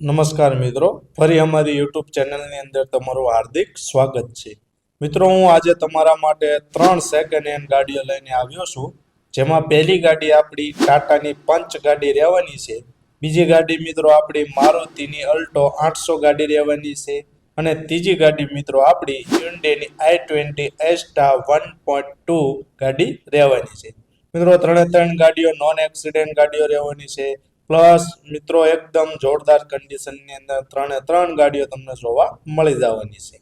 નમસ્કાર મિત્રો. ફરી અમારી યુટ્યુબ ચેનલની અંદર તમારું હાર્દિક સ્વાગત છે. મિત્રો, હું આજે તમારા માટે ત્રણ સેકન્ડ હેન્ડ ગાડીઓ લઈને આવ્યો છું. જેમાં પહેલી ગાડી આપણી ટાટાની પંચ ગાડી રહેવાની છે. બીજી ગાડી મિત્રો આપણી મારુતિની અલ્ટો આઠસો ગાડી રહેવાની છે. અને ત્રીજી ગાડી મિત્રો આપણી હ્યુન્ડેની I twenty Asta one point two ગાડી રહેવાની છે. મિત્રો, ત્રણે ત્રણ ગાડીઓ નોન એક્સિડન્ટ ગાડીઓ રહેવાની છે. પ્લસ મિત્રો, એકદમ જોરદાર કન્ડિશનની અંદર ત્રણે ત્રણ ગાડીઓ તમને જોવા મળી જવાની છે.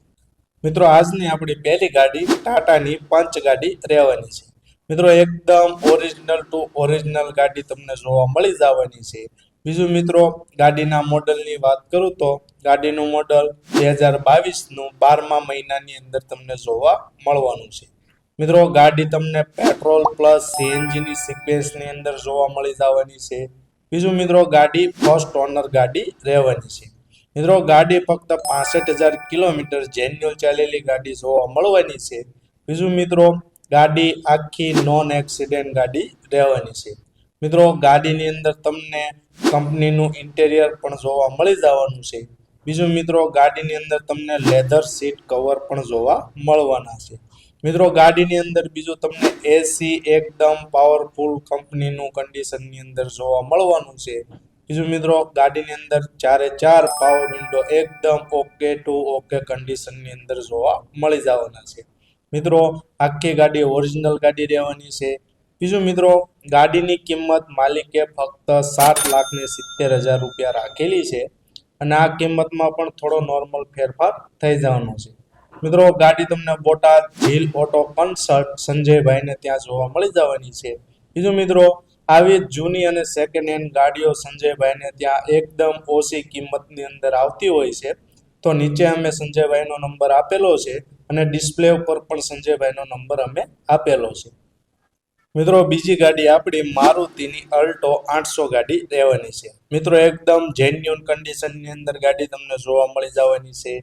મિત્રો, આજની આપણી પહેલી ગાડી ટાટાની પાંચ ગાડી રહેવાની છે. મિત્રો, એકદમ ઓરિજિનલ ટુ ઓરિજિનલ ગાડી તમને જોવા મળી જવાની છે. બીજું મિત્રો, ગાડીના મોડલની વાત કરું તો ગાડીનું મોડલ બે હજાર બાવીસનું બારમા મહિનાની અંદર તમને જોવા મળવાનું છે. મિત્રો, ગાડી તમને પેટ્રોલ પ્લસ સીએનજીની સિક્વેન્સની અંદર જોવા મળી જવાની છે. બીજું મિત્રો ગાડી ફર્સ્ટ ઓનર ગાડી રહેવાની છે. મિત્રો ગાડી ફક્ત પાસઠ હજાર કિલોમીટર જેન્યુઅલ ચાલેલી ગાડી જોવા મળવાની છે. બીજું મિત્રો ગાડી આખી નોન એક્સિડન્ટ ગાડી રહેવાની છે. મિત્રો ગાડીની અંદર તમને કંપનીનું ઇન્ટેરિયર પણ જોવા મળી જવાનું છે. બીજું મિત્રો ગાડીની અંદર તમને લેધર સીટ કવર પણ જોવા મળવાના છે. મિત્રો, ગાડીની અંદર બીજું તમને એસી એકદમ પાવરફુલ કંપનીનું કન્ડિશનની અંદર જોવા મળવાનું છે. બીજું મિત્રો, ગાડીની અંદર ચારે ચાર પાવર વિન્ડો એકદમ ઓકે ટુ ઓકે કન્ડિશનની અંદર જોવા મળી જવાના છે. મિત્રો, આખી ગાડી ઓરિજિનલ ગાડી રહેવાની છે. બીજું મિત્રો, ગાડીની કિંમત માલિકે ફક્ત સાત લાખ ને સિત્તેર હજાર રૂપિયા રાખેલી છે અને આ કિંમતમાં પણ થોડો નોર્મલ ફેરફાર થઈ જવાનો છે. મિત્રો, ગાડી તમને બોટાદ હિલ ઓટો કન્સર્ટ સંજયભાઈને ત્યાં જોવા મળી જવાની છે. બીજું મિત્રો, આવી જૂની અને સેકન્ડ હેન્ડ ગાડીઓ સંજયભાઈને ત્યાં એકદમ ઓછી કિંમતની અંદર આવતી હોય છે. તો નીચે અમે સંજયભાઈનો નંબર આપેલો છે અને ડિસ્પ્લે ઉપર પણ સંજયભાઈનો નંબર અમે આપેલો છે. મિત્રો, બીજી ગાડી આપણી મારુતિની અલ્ટો આઠસો ગાડી રહેવાની છે. મિત્રો, એકદમ જેન્યુન કન્ડિશનની અંદર ગાડી તમને જોવા મળી જવાની છે.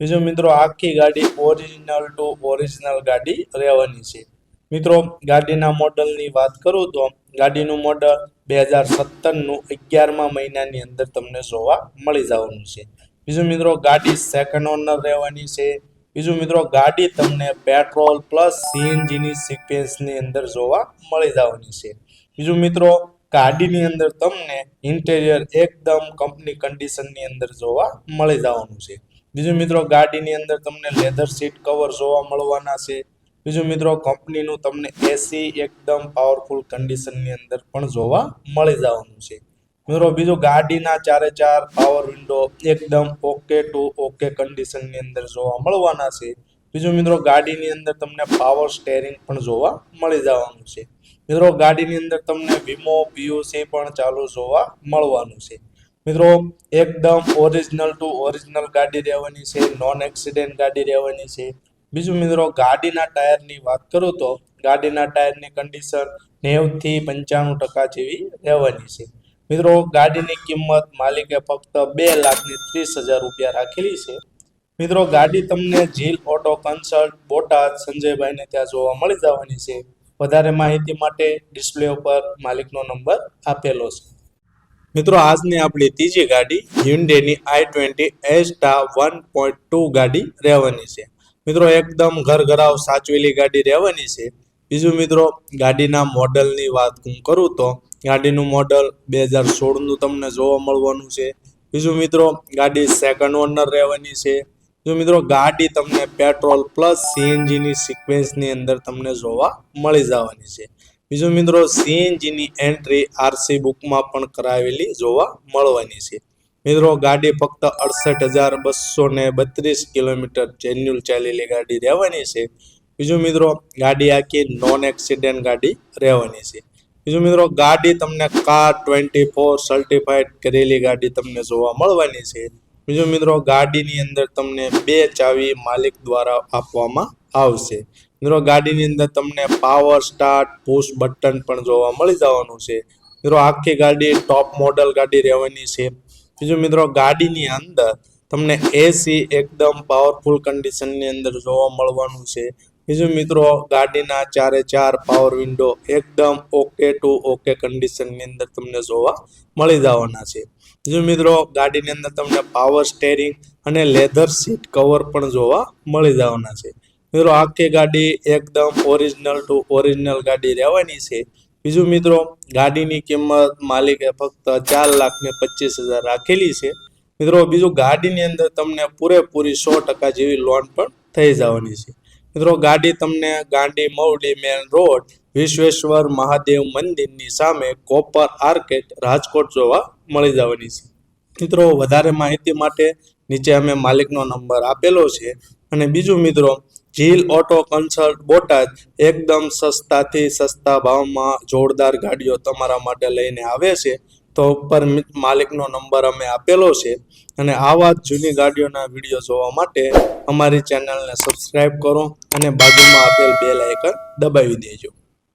બીજું મિત્રો, આખી ગાડી ઓરિજિનલ ટુ ઓરિજિનલ ગાડી રહેવાની છે. મિત્રો, ગાડીના મોડલની વાત કરું તો ગાડીનું મોડલ બે હજાર સત્તરનું અગિયારમા મહિનાની અંદર તમને જોવા મળી જવાનું છે. બીજું મિત્રો, ગાડી સેકન્ડ ઓનર રહેવાની છે. બીજું મિત્રો, ગાડી તમને પેટ્રોલ પ્લસ સીએનજીની સિક્વેન્સની અંદર જોવા મળી જવાની છે. બીજું મિત્રો, ગાડીની અંદર તમને ઇન્ટેરિયર એકદમ કંપની કન્ડિશનની અંદર જોવા મળી જવાનું છે. બીજું મિત્રો ગાડીની અંદર તમને લેધર સીટ કવર જોવા મળવાના છે. બીજું મિત્રો કંપનીનું તમને એસી એકદમ પાવરફુલ કન્ડિશનની અંદર પણ જોવા મળી જવાનું છે. મિત્રો બીજું ગાડીના ચારે ચાર પાવર વિન્ડો એકદમ ઓકે ટુ ઓકે કન્ડિશનની અંદર જોવા મળવાના છે. બીજું મિત્રો ગાડીની અંદર તમને પાવર સ્ટેરિંગ પણ જોવા મળી જવાનું છે. મિત્રો ગાડીની અંદર તમને વીમો પીયુસી પણ ચાલુ જોવા મળવાનું છે. મિત્રો, એકદમ ઓરિજિનલ ટુ ઓરિજિનલ ગાડી રહેવાની છે નોન એક્સિડન્ટ ગાડી રહેવાની છે. બીજું મિત્રો, ગાડીના ટાયરની વાત કરું તો, ગાડીના ટાયરની કન્ડિશન નેવથી પંચાણું ટકા જેવી રહેવાની છે. મિત્રો, ગાડીની કિંમત માલિકે ફક્ત બે લાખની ત્રીસ હજાર રૂપિયા રાખેલી છે. મિત્રો, ગાડી તમને ઝીલ ઓટો કન્સલ્ટ બોટાદ સંજયભાઈને ત્યાં જોવા મળી જવાની છે. વધારે માહિતી માટે ડિસ્પ્લે ઉપર માલિકનો નંબર આપેલો છે. મિત્રો, આજની આપણી ત્રીજી ગાડી હ્યુન્ડેની i twenty Asta one point two ગાડી રહેવાની છે. મિત્રો, એકદમ ઘર ઘરાવ સાચવેલી ગાડી રહેવાની છે. બીજું મિત્રો, ગાડીના મોડલની વાત હું કરું તો ગાડીનું મોડલ બે હજાર સોળનું તમને જોવા મળવાનું છે. બીજું મિત્રો, ગાડી સેકન્ડ ઓનર રહેવાની છે. જો મિત્રો, ગાડી તમને પેટ્રોલ પ્લસ સીએનજીની સિક્વેન્સની અંદર તમને જોવા મળી જવાની છે. બીજું મિત્રો સીએનજીની એન્ટ્રી આરસી બુકમાં પણ કરાવેલી જોવા મળવાની છે. મિત્રો ગાડી ફક્ત અડસઠ હજાર બસો ને બત્રીસ કિલોમીટર જેન્યુલ ચાલેલી ગાડી રહેવાની છે. બીજું મિત્રો ગાડી આખી નોન એક્સિડન્ટ ગાડી રહેવાની છે. બીજું મિત્રો ગાડી તમને કાર ટ્વેન્ટી ફોર સર્ટિફાઈડ કરેલી ગાડી તમને જોવા મળવાની છે. બીજું મિત્રો ગાડીની અંદર તમને બે ચાવી માલિક દ્વારા આપવામાં આવશે. મિત્રો, ગાડીની અંદર તમને પાવર સ્ટાર્ટ પુશ બટન પણ જોવા મળી જવાનું છે. મિત્રો, આખી ગાડી ટોપ મોડલ ગાડી રહેવાની છે. બીજું મિત્રો, ગાડીની અંદર તમને એસી એકદમ પાવરફુલ કન્ડિશનની અંદર જોવા મળવાનું છે. બીજું મિત્રો, ગાડીના ચારે ચાર પાવર વિન્ડો એકદમ ઓકે ટુ ઓકે કન્ડિશનની અંદર તમને જોવા મળી જવાના છે. બીજું મિત્રો, ગાડીની અંદર તમને પાવર સ્ટેરિંગ અને લેધર સીટ કવર પણ જોવા મળી જવાના છે. મિત્રો, આખી ગાડી એકદમ ઓરિજિનલ ટુ ઓરિજિનલ ગાડી રહેવાની છે. બીજું મિત્રો, ગાડીની કિંમત માલિકે ફક્ત ચાર લાખ ને પચીસ હજાર રાખેલી છે. મિત્રો, બીજું ગાડીની અંદર તમને પૂરેપૂરી સો ટકા જેવી લોન પણ થઈ જવાની છે. મિત્રો, ગાડી તમને ગાંડી મવડી મેન રોડ વિશ્વેશ્વર મહાદેવ મંદિરની સામે કોપર આર્કેટ રાજકોટ જોવા મળી જવાની છે. મિત્રો, વધારે માહિતી માટે નીચે અમે માલિકનો નંબર આપેલો છે. અને બીજું મિત્રો જીલ ઓટો કન્સલ્ટ બોટાદ એકદમ સસ્તાથી સસ્તા ભાવમાં જોરદાર ગાડીઓ તમારા માટે લઈને આવે છે. તો ઉપર માલિકનો નંબર અમે આપેલો છે. અને આવા જૂની ગાડીઓના વીડિયો જોવા માટે અમારી ચેનલને સબસ્ક્રાઈબ કરો અને બાજુમાં આપેલ બે આઇકન દબાવી દેજો.